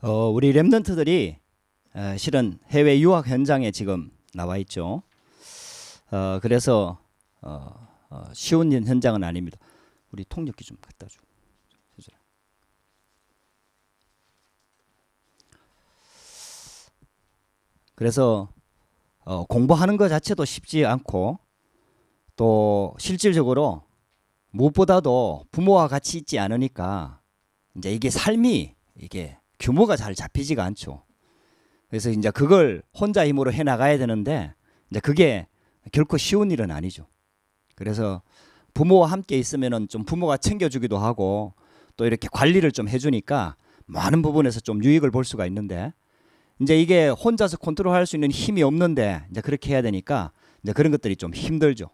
어, 우리 랩런트들이 어, 실은 해외 유학 현장에 지금 나와 있죠. 어, 그래서 어, 어, 쉬운 현장은 아닙니다. 우리 통역기 좀 갖다 줘. 그래서 어, 공부하는 것 자체도 쉽지 않고 또 실질적으로 무엇보다도 부모와 같이 있지 않으니까 이제 이게 삶이 이게 규모가 잘 잡히지가 않죠. 그래서 이제 그걸 혼자 힘으로 해 나가야 되는데 이제 그게 결코 쉬운 일은 아니죠. 그래서 부모와 함께 있으면은 좀 부모가 챙겨주기도 하고 또 이렇게 관리를 좀 해주니까 많은 부분에서 좀 유익을 볼 수가 있는데 이제 이게 혼자서 컨트롤할 수 있는 힘이 없는데 이제 그렇게 해야 되니까 이제 그런 것들이 좀 힘들죠.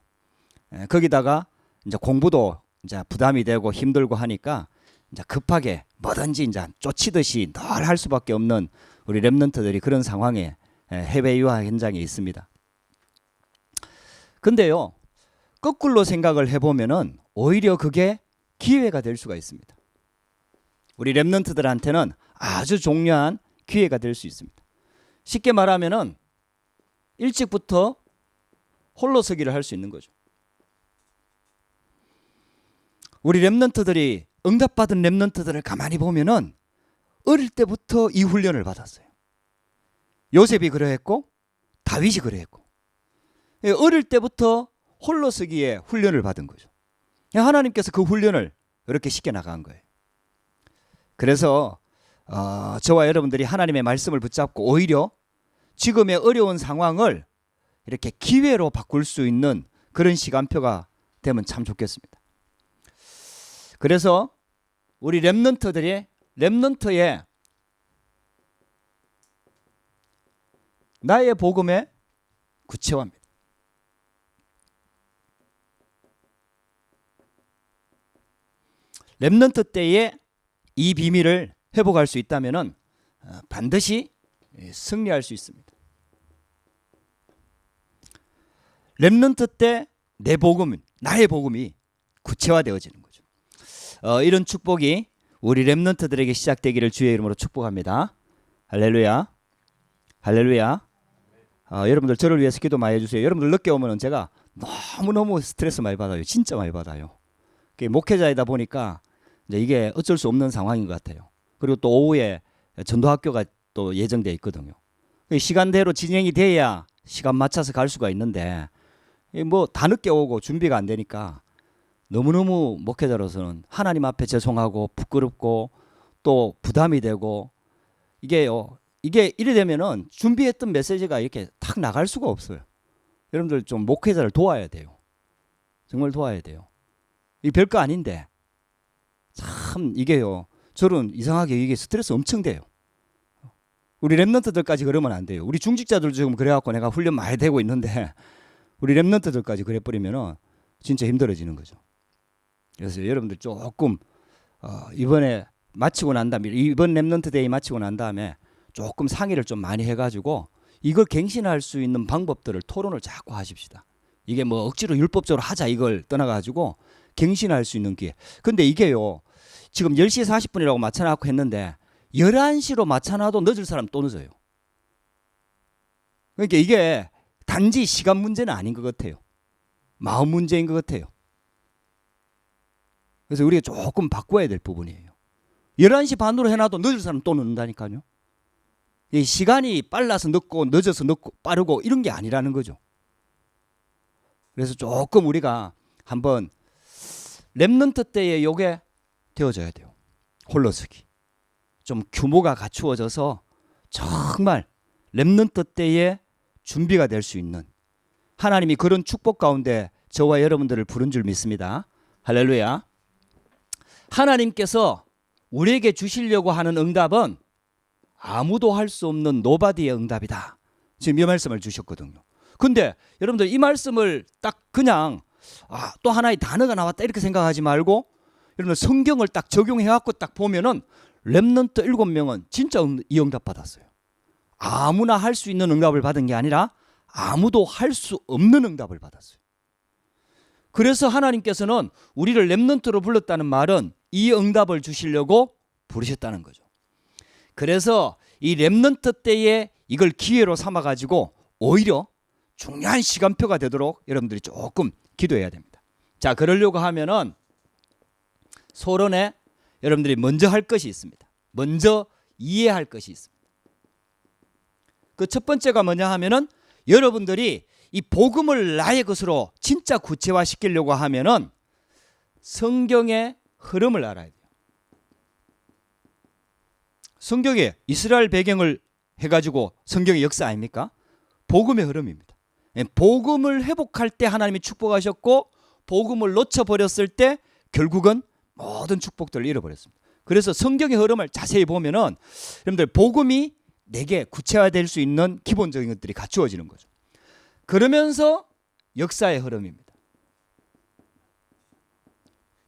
에, 거기다가 이제 공부도 이제 부담이 되고 힘들고 하니까 이제 급하게 뭐든지 이제 쫓이듯이 늘 할 수밖에 없는 우리 랩런트들이 그런 상황에 에, 해외 유학 현장에 있습니다. 근데요, 거꾸로 생각을 해보면은 오히려 그게 기회가 될 수가 있습니다. 우리 랩런트들한테는 아주 중요한 기회가 될 수 있습니다. 쉽게 말하면은 일찍부터 홀로서기를 할 수 있는 거죠. 우리 랩런트들이 응답받은 랩런트들을 가만히 보면은 어릴 때부터 이 훈련을 받았어요. 요셉이 그러했고 다윗이 그러했고 예, 어릴 때부터 홀로 서기에 훈련을 받은 거죠. 예, 하나님께서 그 훈련을 이렇게 시켜 나간 거예요. 그래서 어, 저와 여러분들이 하나님의 말씀을 붙잡고 오히려 지금의 어려운 상황을 이렇게 기회로 바꿀 수 있는 그런 시간표가 되면 참 좋겠습니다. 그래서 우리 랩런트들이 랩런트의 나의 복음의 구체화입니다. 랩런트 때에 이 비밀을 회복할 수 있다면은 어, 반드시 예, 승리할 수 있습니다. 렘넌트 때 내 복음, 나의 복음이 구체화되어지는. 어, 이런 축복이 우리 렘넌트들에게 시작되기를 주의 이름으로 축복합니다. 할렐루야, 할렐루야. 어, 여러분들 저를 위해서 기도 많이 해주세요. 여러분들 늦게 오면은 제가 너무 너무 스트레스 많이 받아요. 진짜 많이 받아요. 목회자이다 보니까 이제 이게 어쩔 수 없는 상황인 것 같아요. 그리고 또 오후에 전도학교가 또 예정돼 있거든요. 그 시간대로 진행이 돼야 시간 맞춰서 갈 수가 있는데 뭐 다 늦게 오고 준비가 안 되니까 너무너무 목회자로서는 하나님 앞에 죄송하고 부끄럽고 또 부담이 되고 이게요. 이게 이래 되면은 준비했던 메시지가 이렇게 탁 나갈 수가 없어요. 여러분들 좀 목회자를 도와야 돼요. 정말 도와야 돼요. 이 별거 아닌데 참 이게요. 저는 이상하게 이게 스트레스 엄청 돼요. 우리 랩런트들까지 그러면 안 돼요. 우리 중직자들 지금 그래갖고 내가 훈련 많이 되고 있는데 우리 랩런트들까지 그래 버리면은 진짜 힘들어지는 거죠. 그래서 여러분들 조금 어, 이번에 마치고 난 다음에 이번 랩런트 데이 마치고 난 다음에 조금 상의를 좀 많이 해가지고 이걸 갱신할 수 있는 방법들을 토론을 자꾸 하십시다. 이게 뭐 억지로 율법적으로 하자 이걸 떠나가지고 갱신할 수 있는 기회. 근데 이게요. 지금 10시 40분이라고 맞춰놓고 했는데 11시로 맞춰놔도 늦을 사람 또 늦어요. 그러니까 이게 단지 시간 문제는 아닌 것 같아요. 마음 문제인 것 같아요. 그래서 우리가 조금 바꿔야 될 부분이에요. 11시 반으로 해놔도 늦을 사람 또 늦는다니까요. 이 시간이 빨라서 늦고 늦어서 늦고 빠르고 이런 게 아니라는 거죠. 그래서 조금 우리가 한번 랩런트 때에 요게 되어져야 돼요. 홀로서기. 좀 규모가 갖추어져서 정말 랩런트 때에 준비가 될 수 있는 하나님이 그런 축복 가운데 저와 여러분들을 부른 줄 믿습니다. 할렐루야. 하나님께서 우리에게 주시려고 하는 응답은 아무도 할 수 없는 노바디의 응답이다. 지금 이 말씀을 주셨거든요. 근데 여러분들 이 말씀을 딱 그냥 아, 또 하나의 단어가 나왔다 이렇게 생각하지 말고 여러분 성경을 딱 적용해 갖고 딱 보면은 렘넌트 일곱 명은 진짜 응- 이 응답 받았어요. 아무나 할 수 있는 응답을 받은 게 아니라 아무도 할 수 없는 응답을 받았어요. 그래서 하나님께서는 우리를 렘넌트로 불렀다는 말은 이 응답을 주시려고 부르셨다는 거죠. 그래서 이 렘넌트 때에 이걸 기회로 삼아 가지고 오히려 중요한 시간표가 되도록 여러분들이 조금 기도해야 됩니다. 자, 그러려고 하면은 소론에 여러분들이 먼저 할 것이 있습니다. 먼저 이해할 것이 있습니다. 그 첫 번째가 뭐냐 하면은 여러분들이 이 복음을 나의 것으로 진짜 구체화 시키려고 하면은 성경의 흐름을 알아야 돼요. 성경에 이스라엘 배경을 해가지고 성경의 역사 아닙니까? 복음의 흐름입니다. 예, 복음을 회복할 때 하나님이 축복하셨고 복음을 놓쳐버렸을 때 결국은 모든 축복들을 잃어버렸습니다. 그래서 성경의 흐름을 자세히 보면은 여러분들 복음이 내게 구체화될 수 있는 기본적인 것들이 갖추어지는 거죠. 그러면서 역사의 흐름입니다.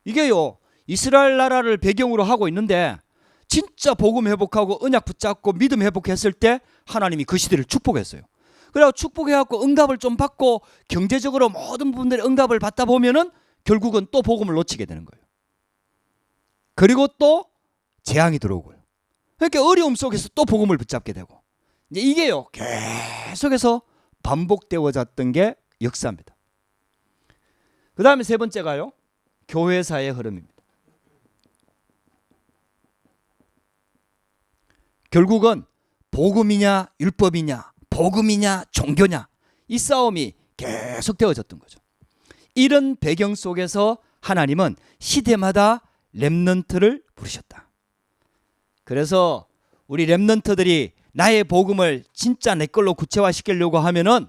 이게요 이스라엘 나라를 배경으로 하고 있는데 진짜 복음 회복하고 언약 붙잡고 믿음 회복했을 때 하나님이 그 시대를 축복했어요. 그래서 축복해갖고 응답을 좀 받고 경제적으로 모든 부분들의 응답을 받다 보면은 결국은 또 복음을 놓치게 되는 거예요. 그리고 또 재앙이 들어오고요. 그러니까 어려움 속에서 또 복음을 붙잡게 되고 이제 이게요 계속해서 반복되어졌던 게 역사입니다. 그 다음에 세 번째가요 교회사의 흐름입니다. 결국은 복음이냐 율법이냐 복음이냐 종교냐 이 싸움이 계속 되어졌던 거죠. 이런 배경 속에서 하나님은 시대마다 렘넌트를 부르셨다. 그래서 우리 렘넌트들이 나의 복음을 진짜 내 걸로 구체화 시키려고 하면은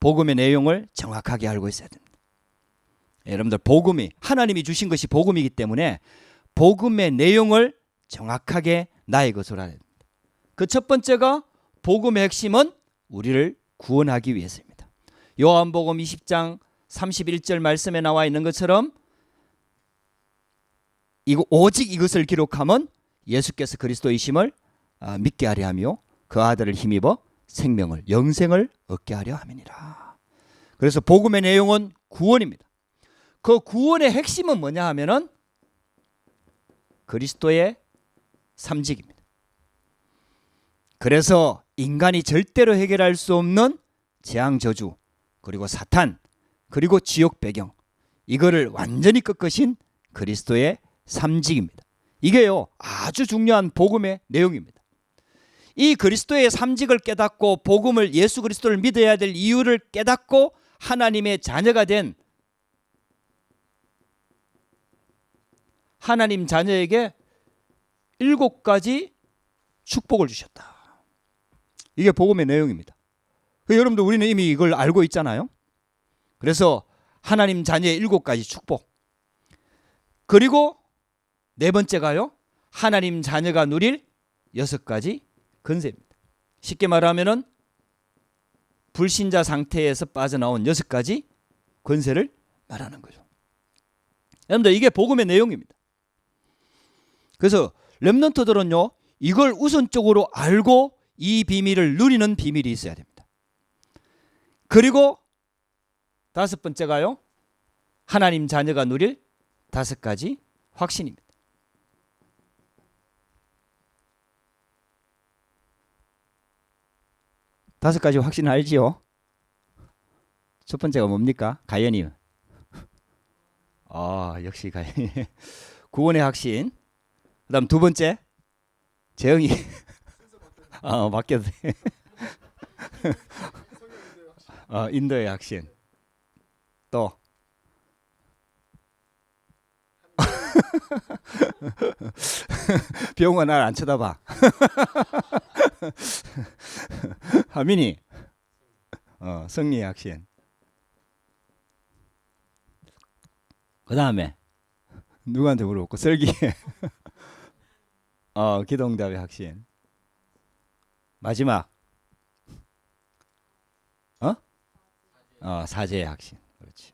복음의 내용을 정확하게 알고 있어야 됩니다. 여러분들 복음이 하나님이 주신 것이 복음이기 때문에 복음의 내용을 정확하게 나의 것으로 됩니다. 그첫 번째가 복음의 핵심은 우리를 구원하기 위해서입니다. 요한복음 20장 31절 말씀에 나와 있는 것처럼 이거 오직 이것을 기록하면 예수께서 그리스도이심을 아, 믿게 하려 하며 그 아들을 힘입어 생명을 영생을 얻게 하려 함이니라. 그래서 복음의 내용은 구원입니다. 그 구원의 핵심은 뭐냐 하면은 그리스도의 삼직입니다. 그래서 인간이 절대로 해결할 수 없는 재앙 저주 그리고 사탄 그리고 지옥 배경 이거를 완전히 꺾으신 그리스도의 삼직입니다. 이게요 아주 중요한 복음의 내용입니다. 이 그리스도의 삼직을 깨닫고 복음을 예수 그리스도를 믿어야 될 이유를 깨닫고 하나님의 자녀가 된 하나님 자녀에게 일곱 가지 축복을 주셨다. 이게 복음의 내용입니다. 그 여러분들 우리는 이미 이걸 알고 있잖아요. 그래서 하나님 자녀의 일곱 가지 축복. 그리고 네 번째가요. 하나님 자녀가 누릴 여섯 가지 건세입니다. 쉽게 말하면은 불신자 상태에서 빠져나온 여섯 가지 권세를 말하는 거죠. 여러분들 이게 복음의 내용입니다. 그래서 렘넌트들은요 이걸 우선적으로 알고 이 비밀을 누리는 비밀이 있어야 됩니다. 그리고 다섯 번째가요 하나님 자녀가 누릴 다섯 가지 확신입니다. 다섯 가지 확신 알지요? 첫 번째가 뭡니까? 가연이. 아 역시 가연. 구원의 확신. 그다음 두 번째 재영이 어 맡겨도 돼. 어 인도의 확신 또 병원 날안 쳐다봐. 하민이 어 승리의 확신. 그 다음에 누구한테 물어봤고 설기. 어 기동답의 확신. 마지막 어? 어 사제의 확신. 그렇지.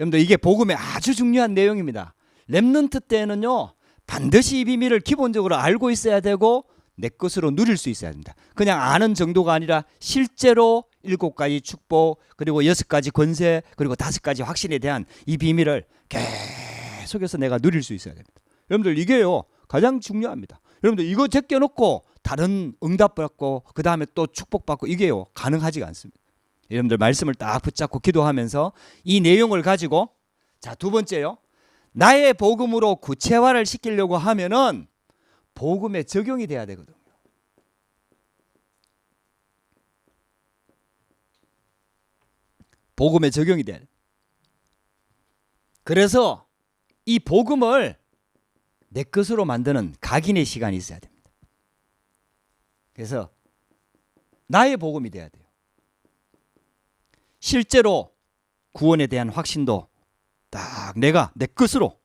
여러분들 이게 복음의 아주 중요한 내용입니다. 렘넌트 때는요 반드시 이 비밀을 기본적으로 알고 있어야 되고 내 것으로 누릴 수 있어야 됩니다. 그냥 아는 정도가 아니라 실제로 일곱 가지 축복 그리고 여섯 가지 권세 그리고 다섯 가지 확신에 대한 이 비밀을 계속해서 내가 누릴 수 있어야 됩니다. 여러분들 이게요 가장 중요합니다. 여러분들 이거 제껴놓고 다른 응답 받고 그 다음에 또 축복 받고 이게요 가능하지가 않습니다. 여러분들 말씀을 딱 붙잡고 기도하면서 이 내용을 가지고 자 두 번째요 나의 복음으로 구체화를 시키려고 하면은 복음에 적용이 돼야 되거든요. 복음에 적용이 돼. 그래서 이 복음을 내 것으로 만드는 각인의 시간이 있어야 됩니다. 그래서 나의 복음이 돼야 돼요. 실제로 구원에 대한 확신도 딱 내가 내 것으로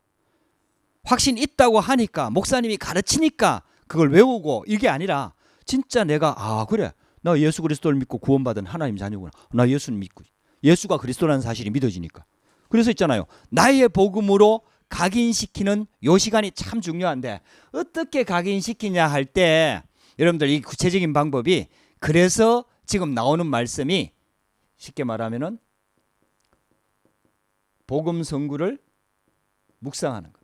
확신 있다고 하니까 목사님이 가르치니까 그걸 외우고 이게 아니라 진짜 내가 아 그래. 나 예수 그리스도를 믿고 구원받은 하나님 자녀구나. 나 예수를 믿고. 예수가 그리스도라는 사실이 믿어지니까. 그래서 있잖아요. 나의 복음으로 각인시키는 요 시간이 참 중요한데 어떻게 각인시키냐 할 때 여러분들 이 구체적인 방법이 그래서 지금 나오는 말씀이 쉽게 말하면은 복음 선구를 묵상하는 거.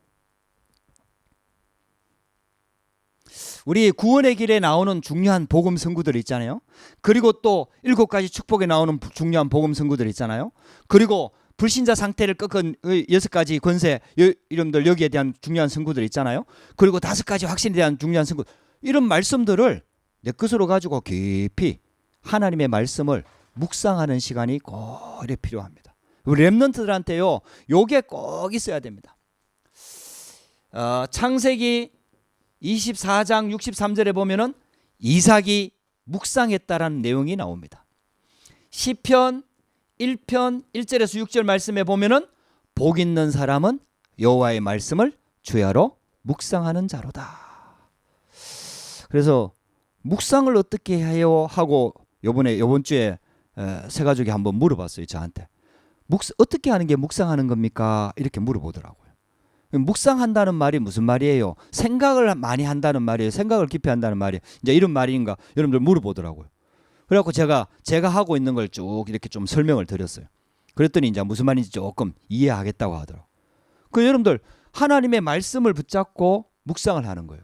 우리 구원의 길에 나오는 중요한 복음 선구들 있잖아요. 그리고 또 일곱 가지 축복에 나오는 중요한 복음 선구들 있잖아요. 그리고 불신자 상태를 꺾은 여섯 가지 권세 이름들 여기에 대한 중요한 선구들 있잖아요. 그리고 다섯 가지 확신에 대한 중요한 선구 이런 말씀들을 내 것으로 가지고 깊이 하나님의 말씀을 묵상하는 시간이 꼭 필요합니다. 우리 랩런트들한테요, 요게 꼭 있어야 됩니다. 어, 창세기 24장 63절에 보면은 이삭이 묵상했다라는 내용이 나옵니다. 시편 1편 1절에서 6절 말씀에 보면은 복 있는 사람은 여호와의 말씀을 주야로 묵상하는 자로다. 그래서 묵상을 어떻게 해요 하고 요번에 요번 주에 새 가족이 한번 물어봤어요 저한테 묵 어떻게 하는 게 묵상하는 겁니까 이렇게 물어보더라고요. 묵상한다는 말이 무슨 말이에요? 생각을 많이 한다는 말이에요. 생각을 깊이 한다는 말이에요. 이제 이런 말인가 여러분들 물어보더라고요. 그래갖고 제가 제가 하고 있는 걸 쭉 이렇게 좀 설명을 드렸어요. 그랬더니 이제 무슨 말인지 조금 이해하겠다고 하더라고. 그 여러분들 하나님의 말씀을 붙잡고 묵상을 하는 거예요.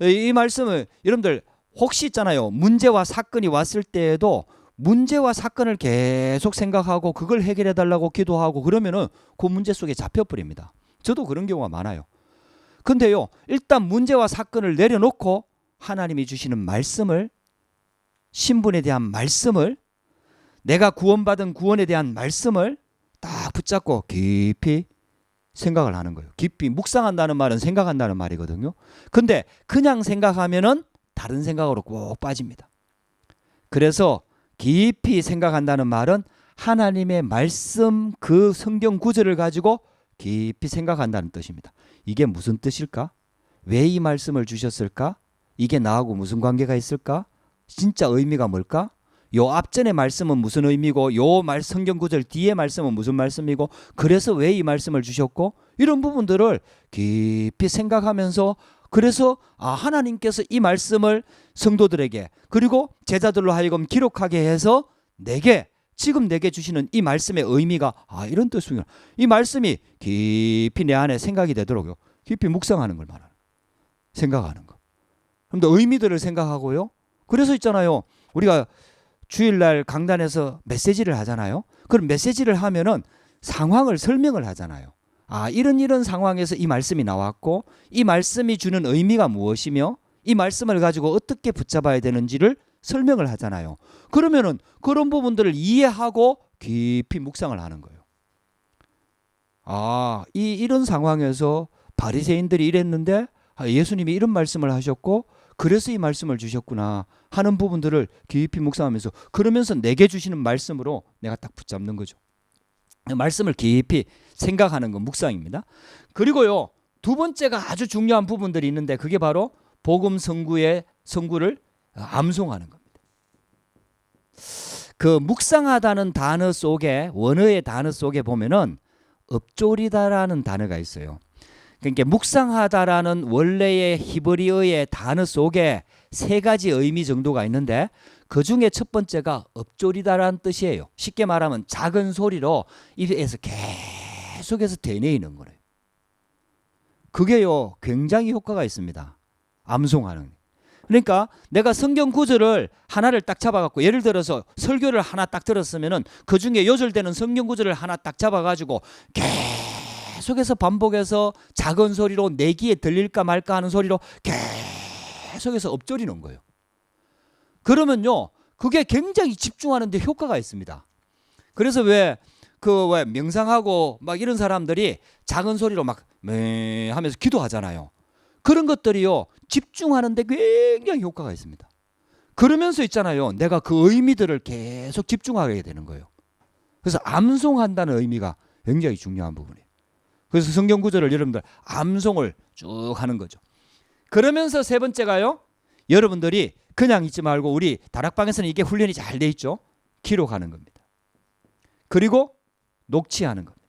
이 말씀을 여러분들 혹시 있잖아요. 문제와 사건이 왔을 때에도 문제와 사건을 계속 생각하고 그걸 해결해 달라고 기도하고 그러면은 그 문제 속에 잡혀 버립니다. 저도 그런 경우가 많아요. 근데요. 일단 문제와 사건을 내려놓고 하나님이 주시는 말씀을 신분에 대한 말씀을 내가 구원받은 구원에 대한 말씀을 딱 붙잡고 깊이 생각을 하는 거예요. 깊이 묵상한다는 말은 생각한다는 말이거든요. 근데 그냥 생각하면은 다른 생각으로 꼭 빠집니다. 그래서 깊이 생각한다는 말은 하나님의 말씀 그 성경 구절을 가지고 깊이 생각한다는 뜻입니다. 이게 무슨 뜻일까? 왜 이 말씀을 주셨을까? 이게 나하고 무슨 관계가 있을까? 진짜 의미가 뭘까? 요 앞전의 말씀은 무슨 의미고 요 말 성경 구절 뒤에 말씀은 무슨 말씀이고 그래서 왜 이 말씀을 주셨고 이런 부분들을 깊이 생각하면서 그래서 아 하나님께서 이 말씀을 성도들에게 그리고 제자들로 하여금 기록하게 해서 내게 지금 내게 주시는 이 말씀의 의미가 아 이런 뜻이구나. 이 말씀이 깊이 내 안에 생각이 되도록요. 깊이 묵상하는 걸 말하는 생각하는 거. 그럼 의미들을 생각하고요. 그래서 있잖아요. 우리가 주일날 강단에서 메시지를 하잖아요. 그럼 메시지를 하면은 상황을 설명을 하잖아요. 아, 이런 이런 상황에서 이 말씀이 나왔고 이 말씀이 주는 의미가 무엇이며 이 말씀을 가지고 어떻게 붙잡아야 되는지를 설명을 하잖아요. 그러면은 그런 부분들을 이해하고 깊이 묵상을 하는 거예요. 아, 이 이런 상황에서 바리새인들이 이랬는데 아, 예수님이 이런 말씀을 하셨고 그래서 이 말씀을 주셨구나 하는 부분들을 깊이 묵상하면서 그러면서 내게 주시는 말씀으로 내가 딱 붙잡는 거죠. 말씀을 깊이 생각하는 건 묵상입니다. 그리고요 두 번째가 아주 중요한 부분들이 있는데 그게 바로 복음 성구의 성구를 암송하는 겁니다. 그 묵상하다는 단어 속에 원어의 단어 속에 보면은 읍조리다라는 단어가 있어요. 그러니까 묵상하다라는 원래의 히브리어의 단어 속에 세 가지 의미 정도가 있는데 그 중에 첫 번째가 엎조리다라는 뜻이에요. 쉽게 말하면 작은 소리로 입에서 계속해서 되뇌이는 거예요. 그게요 굉장히 효과가 있습니다. 암송하는. 그러니까 내가 성경 구절을 하나를 딱 잡아갖고 예를 들어서 설교를 하나 딱 들었으면은 그 중에 요절되는 성경 구절을 하나 딱 잡아가지고 계속해서 반복해서 작은 소리로 내 귀에 들릴까 말까 하는 소리로 계속 해서 엎조리는 거예요. 그러면요 그게 굉장히 집중하는데 효과가 있습니다. 그래서 왜 그 왜 명상하고 막 이런 사람들이 작은 소리로 막 매 하면서 기도하잖아요. 그런 것들이요 집중하는데 굉장히 효과가 있습니다. 그러면서 있잖아요. 내가 그 의미들을 계속 집중하게 되는 거예요. 그래서 암송한다는 의미가 굉장히 중요한 부분이에요. 그래서 성경 구절을 여러분들 암송을 쭉 하는 거죠. 그러면서 세 번째가요. 여러분들이 그냥 있지 말고 우리 다락방에서는 이게 훈련이 잘 돼 있죠. 기록하는 겁니다. 그리고 녹취하는 겁니다.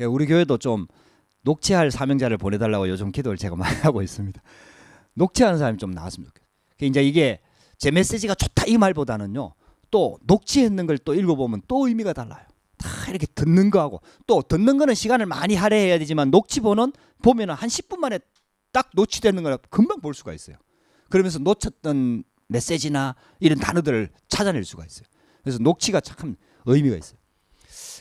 예, 우리 교회도 좀 녹취할 사명자를 보내달라고 요즘 기도를 제가 많이 하고 있습니다. 녹취하는 사람이 좀 나왔으면 좋겠어요. 그 이제 이게 제 메시지가 좋다 이 말보다는요. 또 녹취했는 걸 또 읽어보면 또 의미가 달라요. 다 이렇게 듣는 거하고 또 듣는 거는 시간을 많이 할애해야 되지만 녹취본은 보면은 한 10분 만에 딱 녹취되는 걸 금방 볼 수가 있어요. 그러면서 놓쳤던 메시지나 이런 단어들을 찾아낼 수가 있어요. 그래서 녹취가 참 의미가 있어요.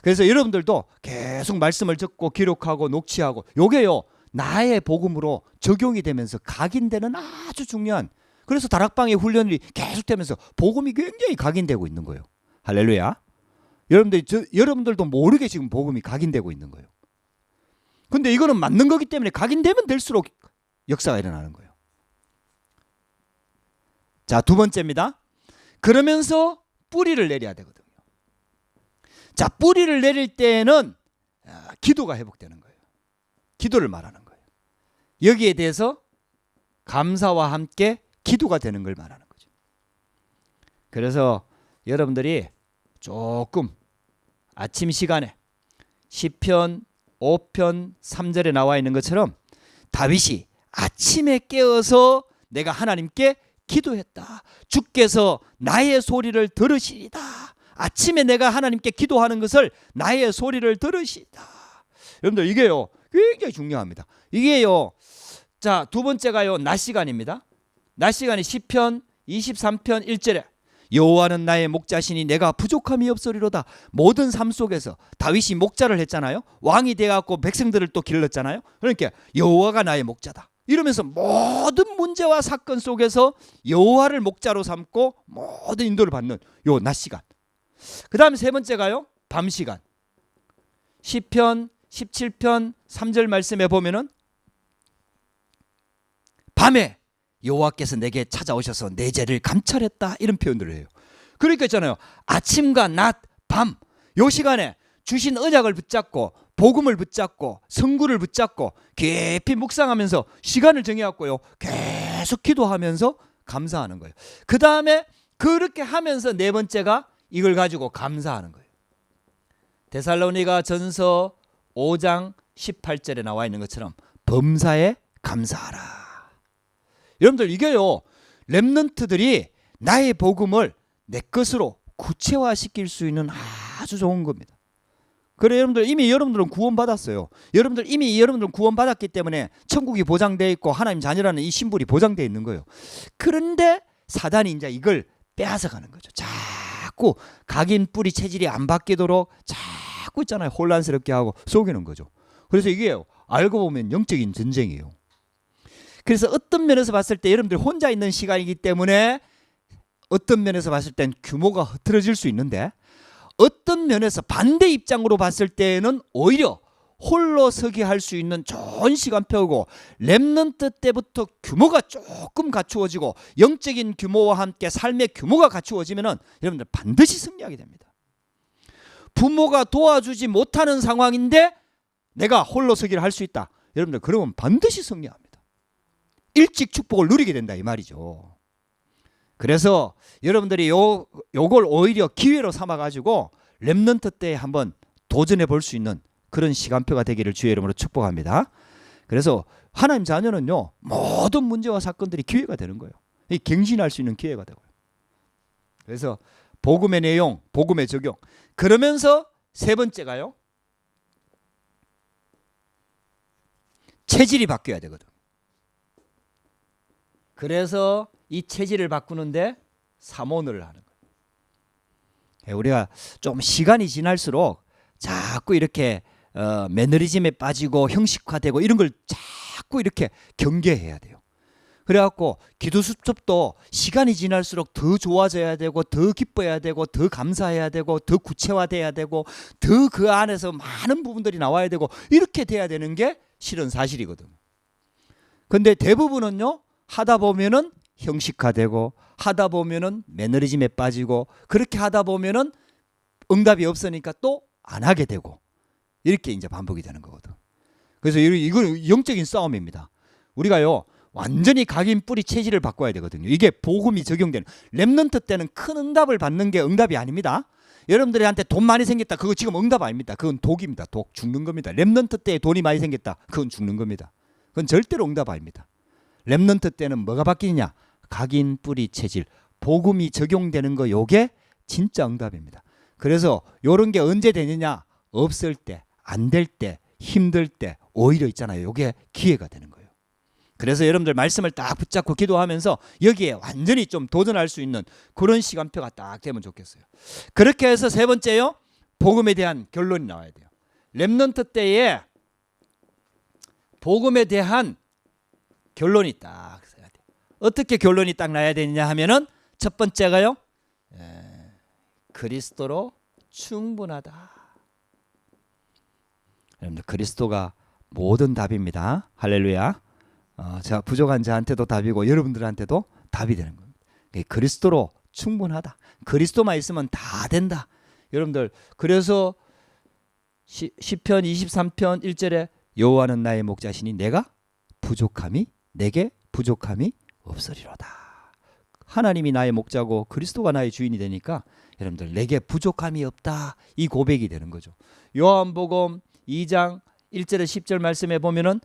그래서 여러분들도 계속 말씀을 듣고 기록하고 녹취하고 요게요 나의 복음으로 적용이 되면서 각인되는 아주 중요한 그래서 다락방의 훈련이 계속되면서 복음이 굉장히 각인되고 있는 거예요. 할렐루야. 여러분들 저, 여러분들도 모르게 지금 복음이 각인되고 있는 거예요. 근데 이거는 맞는 거기 때문에 각인되면 될수록 역사가 일어나는 거예요. 자, 두 번째입니다. 그러면서 뿌리를 내려야 되거든요. 자, 뿌리를 내릴 때는 아, 기도가 회복되는 거예요. 기도를 말하는 거예요. 여기에 대해서 감사와 함께 기도가 되는 걸 말하는 거죠. 그래서 여러분들이 조금 아침 시간에 시편 5편 3절에 나와 있는 것처럼 다윗이 아침에 깨어서 내가 하나님께 기도했다. 주께서 나의 소리를 들으시리다. 아침에 내가 하나님께 기도하는 것을 나의 소리를 들으시다. 여러분들 이게요 굉장히 중요합니다. 이게요 자 두 번째가요 낮 시간입니다. 낮 시간이 시편 23편 1절에 여호와는 나의 목자시니 내가 부족함이 없으리로다. 모든 삶 속에서 다윗이 목자를 했잖아요. 왕이 돼 갖고 백성들을 또 길렀잖아요. 그러니까 여호와가 나의 목자다. 이러면서 모든 문제와 사건 속에서 여호와를 목자로 삼고 모든 인도를 받는 요 낮 시간. 그다음에 세 번째가요. 밤 시간. 시편 17편 3절 말씀에 보면은 밤에 여호와께서 내게 찾아오셔서 내 죄를 감찰했다 이런 표현들을 해요. 그러니까 있잖아요. 아침과 낮, 밤 요 시간에 주신 언약을 붙잡고 복음을 붙잡고 성구를 붙잡고 깊이 묵상하면서 시간을 정해갖고요. 계속 기도하면서 감사하는 거예요. 그 다음에 그렇게 하면서 네 번째가 이걸 가지고 감사하는 거예요. 데살로니가 전서 5장 18절에 나와 있는 것처럼 범사에 감사하라. 여러분들 이게요. 렘넌트들이 나의 복음을 내 것으로 구체화시킬 수 있는 아주 좋은 겁니다. 그래 여러분들 이미 여러분들은 구원받았어요. 여러분들 이미 여러분들은 구원받았기 때문에 천국이 보장되어 있고 하나님 자녀라는 이 신분이 보장되어 있는 거예요. 그런데 사단이 이제 이걸 빼앗아 가는 거죠. 자꾸 각인 뿌리 체질이 안 바뀌도록 자꾸 있잖아요. 혼란스럽게 하고 속이는 거죠. 그래서 이게 알고 보면 영적인 전쟁이에요. 그래서 어떤 면에서 봤을 때 여러분들 혼자 있는 시간이기 때문에 어떤 면에서 봤을 땐 규모가 흐트러질 수 있는데 어떤 면에서 반대 입장으로 봤을 때는 오히려 홀로 서기 할수 있는 좋은 시간표고 렘넌트 때부터 규모가 조금 갖추어지고 영적인 규모와 함께 삶의 규모가 갖추어지면은 여러분들 반드시 승리하게 됩니다. 부모가 도와주지 못하는 상황인데 내가 홀로 서기를 할 수 있다. 여러분들 그러면 반드시 승리합니다. 일찍 축복을 누리게 된다 이 말이죠. 그래서 여러분들이 요 요걸 오히려 기회로 삼아 가지고 렘넌트 때 한번 도전해 볼 수 있는 그런 시간표가 되기를 주의 이름으로 축복합니다. 그래서 하나님 자녀는요 모든 문제와 사건들이 기회가 되는 거예요. 이 갱신할 수 있는 기회가 되고요. 그래서 복음의 내용, 복음의 적용. 그러면서 세 번째가요. 체질이 바뀌어야 되거든. 그래서 이 체질을 바꾸는데 사모를 하는 거예요. 예, 우리가 좀 시간이 지날수록 자꾸 이렇게 어, 매너리즘에 빠지고 형식화되고 이런 걸 자꾸 이렇게 경계해야 돼요. 그래갖고 기도 수첩도 시간이 지날수록 더 좋아져야 되고 더 기뻐야 되고 더 감사해야 되고 더 구체화돼야 되고 더 그 안에서 많은 부분들이 나와야 되고 이렇게 돼야 되는 게 실은 사실이거든. 근데 대부분은요 하다 보면은 형식화되고 하다 보면은 매너리즘에 빠지고 그렇게 하다 보면은 응답이 없으니까 또 안 하게 되고 이렇게 이제 반복이 되는 거거든. 그래서 이- 이건 영적인 싸움입니다. 우리가요 완전히 각인 뿌리 체질을 바꿔야 되거든요. 이게 복음이 적용되는 렘넌트 때는 큰 응답을 받는 게 응답이 아닙니다. 여러분들한테 돈 많이 생겼다. 그거 지금 응답 아닙니다. 그건 독입니다. 독 죽는 겁니다. 렘넌트 때 돈이 많이 생겼다. 그건 죽는 겁니다. 그건 절대로 응답 아닙니다. 렘넌트 때는 뭐가 바뀌느냐? 각인 뿌리 체질. 복음이 적용되는 거 요게 진짜 응답입니다. 그래서 요런 게 언제 되느냐? 없을 때, 안 될 때, 힘들 때 오히려 있잖아요. 요게 기회가 되는 거예요. 그래서 여러분들 말씀을 딱 붙잡고 기도하면서 여기에 완전히 좀 도전할 수 있는 그런 시간표가 딱 되면 좋겠어요. 그렇게 해서 세 번째요. 복음에 대한 결론이 나와야 돼요. 렘넌트 때에 복음에 대한 결론이 딱 써야 돼요. 어떻게 결론이 딱 나야 되느냐 하면은 첫 번째가요. 에, 그리스도로 충분하다. 여러분들 그리스도가 모든 답입니다. 할렐루야. 어, 자 부족한 자한테도 답이고 여러분들한테도 답이 되는 겁니다. 그 그리스도로 충분하다. 그리스도만 있으면 다 된다. 여러분들 그래서 시, 시편 23편 1절에 여호와는 나의 목자시니 내가 부족함이 내게 부족함이 없으리로다. 하나님이 나의 목자고 그리스도가 나의 주인이 되니까 여러분들 내게 부족함이 없다. 이 고백이 되는 거죠. 요한복음 2장 1절에 10절 말씀에 보면은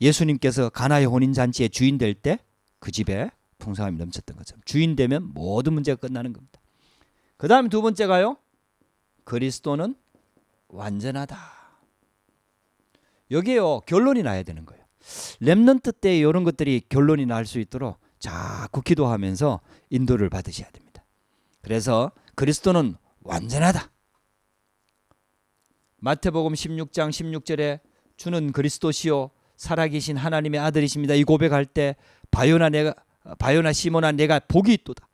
예수님께서 가나의 혼인 잔치의 주인 될 때 그 집에 풍성함이 넘쳤던 것처럼 주인 되면 모든 문제가 끝나는 겁니다. 그다음 두 번째가요. 그리스도는 완전하다. 여기에요 결론이 나야 되는 거예요. 렘넌트 때 이런 것들이 결론이 날 수 있도록 자꾸 기도하면서 인도를 받으셔야 됩니다. 그래서 그리스도는 완전하다. 마태복음 16장 16절에 주는 그리스도시요 살아계신 하나님의 아들이십니다. 이 고백할 때 바요나 내가 바요나 시모나 내가 복이 있도다.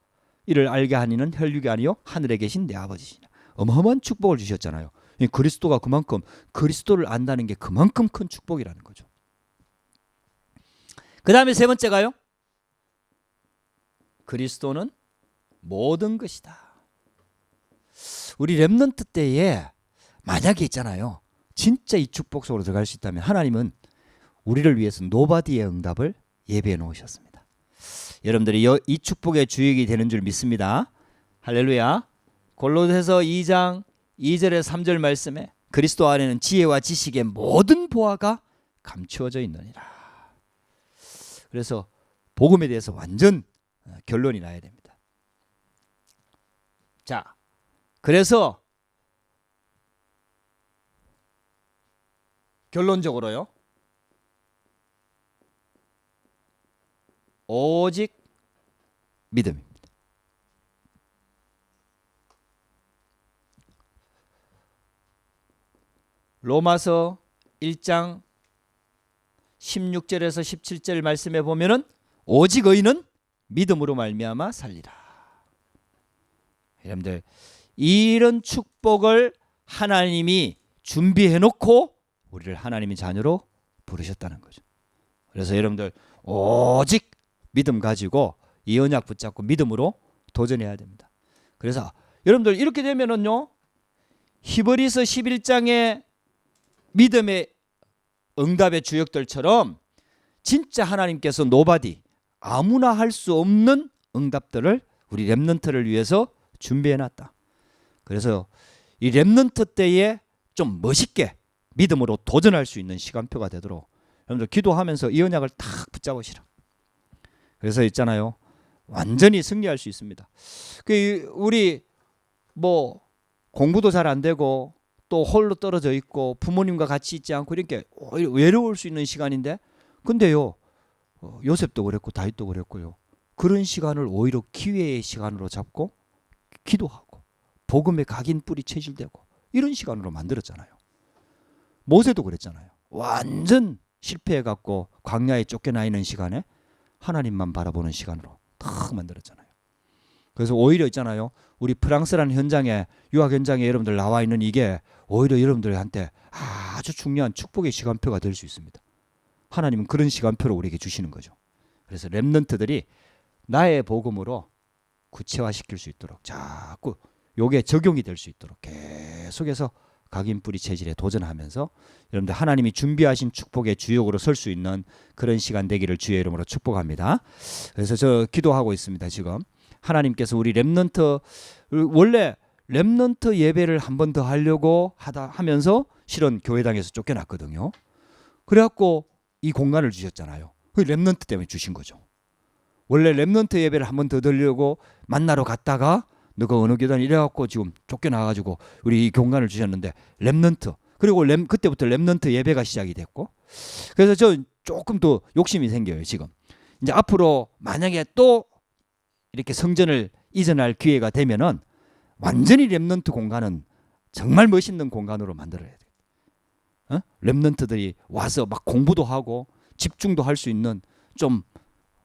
이를 알게 하니는 혈육이 아니요 하늘에 계신 내 아버지시냐. 어마어마한 축복을 주셨잖아요. 이 그리스도가 그만큼 그리스도를 안다는 게 그만큼 큰 축복이라는 거죠. 그 다음에 세 번째가요. 그리스도는 모든 것이다. 우리 렘넌트 때에 만약에 있잖아요. 진짜 이 축복 속으로 들어갈 수 있다면 하나님은 우리를 위해서 노바디의 응답을 예배해 놓으셨습니다. 여러분들이 여- 이 축복의 주역이 되는 줄 믿습니다. 할렐루야. 골로새서 2장 2절에 3절 말씀에 그리스도 안에는 지혜와 지식의 모든 보화가 감추어져 있느니라. 그래서 복음에 대해서 완전 어, 결론이 나야 됩니다. 자, 그래서 결론적으로요. 오직 믿음입니다. 로마서 1장 16절에서 17절 말씀에 보면은 오직 의인은 믿음으로 말미암아 살리라. 여러분들 이런 축복을 하나님이 준비해 놓고 우리를 하나님의 자녀로 부르셨다는 거죠. 그래서 여러분들 오직 믿음 가지고 이 언약 붙잡고 믿음으로 도전해야 됩니다. 그래서 여러분들 이렇게 되면은요. 히브리서 11장의 믿음의 응답의 주역들처럼 진짜 하나님께서 노바디 아무나 할 수 없는 응답들을 우리 렘넌트를 위해서 준비해 놨다. 그래서 이 렘넌트 때에 좀 멋있게 믿음으로 도전할 수 있는 시간표가 되도록 여러분들 기도하면서 이 언약을 탁 붙잡으시라. 그래서 있잖아요. 완전히 승리할 수 있습니다. 그 우리 뭐 공부도 잘 안 되고 또 홀로 떨어져 있고 부모님과 같이 있지 않고 이렇게 오히려 외로울 수 있는 시간인데 근데요 어, 요셉도 그랬고 다윗도 그랬고요. 그런 시간을 오히려 기회의 시간으로 잡고 기도하고 복음의 각인 뿌리 체질되고 이런 시간으로 만들었잖아요. 모세도 그랬잖아요. 완전 실패해 갖고 광야에 쫓겨나 있는 시간에 하나님만 바라보는 시간으로 탁 만들었잖아요. 그래서 오히려 있잖아요. 우리 프랑스라는 현장에 유학 현장에 여러분들 나와 있는 이게 오히려 여러분들한테 아주 중요한 축복의 시간표가 될 수 있습니다. 하나님은 그런 시간표를 우리에게 주시는 거죠. 그래서 렘넌트들이 나의 복음으로 구체화시킬 수 있도록 자꾸 요게 적용이 될 수 있도록 계속해서 각인 뿌리 체질에 도전하면서 여러분들 하나님이 준비하신 축복의 주역으로 설 수 있는 그런 시간 되기를 주의 이름으로 축복합니다. 그래서 저 기도하고 있습니다. 지금 하나님께서 우리 렘넌트 원래 렘넌트 예배를 한 번 더 하려고 하다 하면서 실은 교회당에서 쫓겨났거든요. 그래갖고 이 공간을 주셨잖아요. 그 렘넌트 때문에 주신 거죠. 원래 렘넌트 예배를 한 번 더 들려고 만나러 갔다가 너가 어느 교단 이래갖고 지금 쫓겨나가지고 우리 이 공간을 주셨는데 렘넌트 그리고 렘 그때부터 렘넌트 예배가 시작이 됐고 그래서 저 조금 더 욕심이 생겨요 지금 이제 앞으로 만약에 또 이렇게 성전을 이전할 기회가 되면은 완전히 렘넌트 공간은 정말 멋있는 공간으로 만들어야 돼. 어? 렘넌트들이 와서 막 공부도 하고 집중도 할 수 있는 좀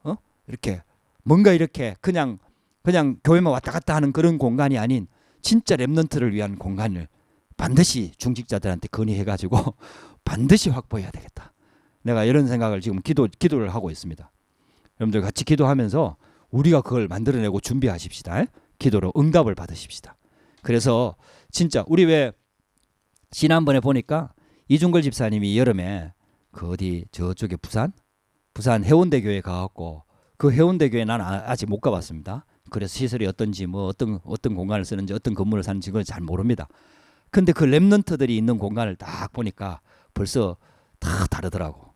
어? 이렇게 뭔가 이렇게 그냥 그냥 교회만 왔다 갔다 하는 그런 공간이 아닌 진짜 렘넌트를 위한 공간을 반드시 중직자들한테 건의해 가지고 반드시 확보해야 되겠다. 내가 이런 생각을 지금 기도 기도를 하고 있습니다. 여러분들 같이 기도하면서 우리가 그걸 만들어내고 준비하십시다. 기도로 응답을 받으십시다. 그래서 진짜 우리 왜 지난번에 보니까 이중걸 집사님이 여름에 그 어디 저쪽에 부산 부산 해운대 교회 가갖고 그 해운대 교회 나는 아- 아직 못 가봤습니다. 그래서 시설이 어떤지 뭐 어떤 어떤 공간을 쓰는지 어떤 건물을 사는지 그걸 잘 모릅니다. 근데 그 랩런트들이 있는 공간을 딱 보니까 벌써 다 다르더라고.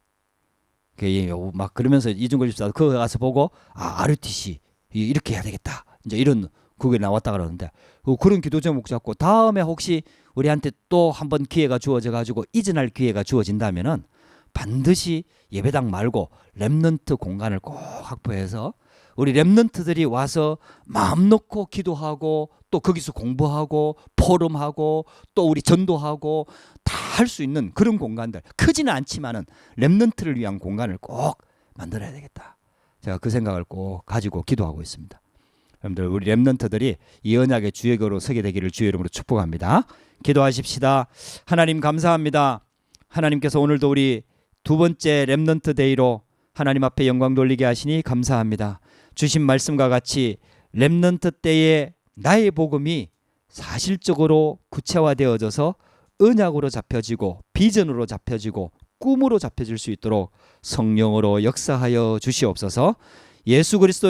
막 그러면서 이중걸 집사도 그거 가서 보고 아 RUTC 이렇게 해야 되겠다. 이제 이런 그게 나왔다 그러는데 그 그런 기도 제목 잡고 다음에 혹시 우리한테 또 한 번 기회가 주어져 가지고 이전할 기회가 주어진다면은 반드시 예배당 말고 렘넌트 공간을 꼭 확보해서 우리 렘넌트들이 와서 마음 놓고 기도하고 또 거기서 공부하고 포럼하고 또 우리 전도하고 다 할 수 있는 그런 공간들 크지는 않지만은 렘넌트를 위한 공간을 꼭 만들어야 되겠다. 제가 그 생각을 꼭 가지고 기도하고 있습니다. 여러분들 우리 렘넌트들이 이 언약의 주역으로 서게 되기를 주의 이름으로 축복합니다. 기도하십시다. 하나님 감사합니다. 하나님께서 오늘도 우리 두 번째 렘넌트 데이로 하나님 앞에 영광 돌리게 하시니 감사합니다. 주신 말씀과 같이 렘넌트 때에 나의 복음이 사실적으로 구체화되어져서 언약으로 잡혀지고 비전으로 잡혀지고 꿈으로 잡혀질 수 있도록 성령으로 역사하여 주시옵소서. 예수 그리스도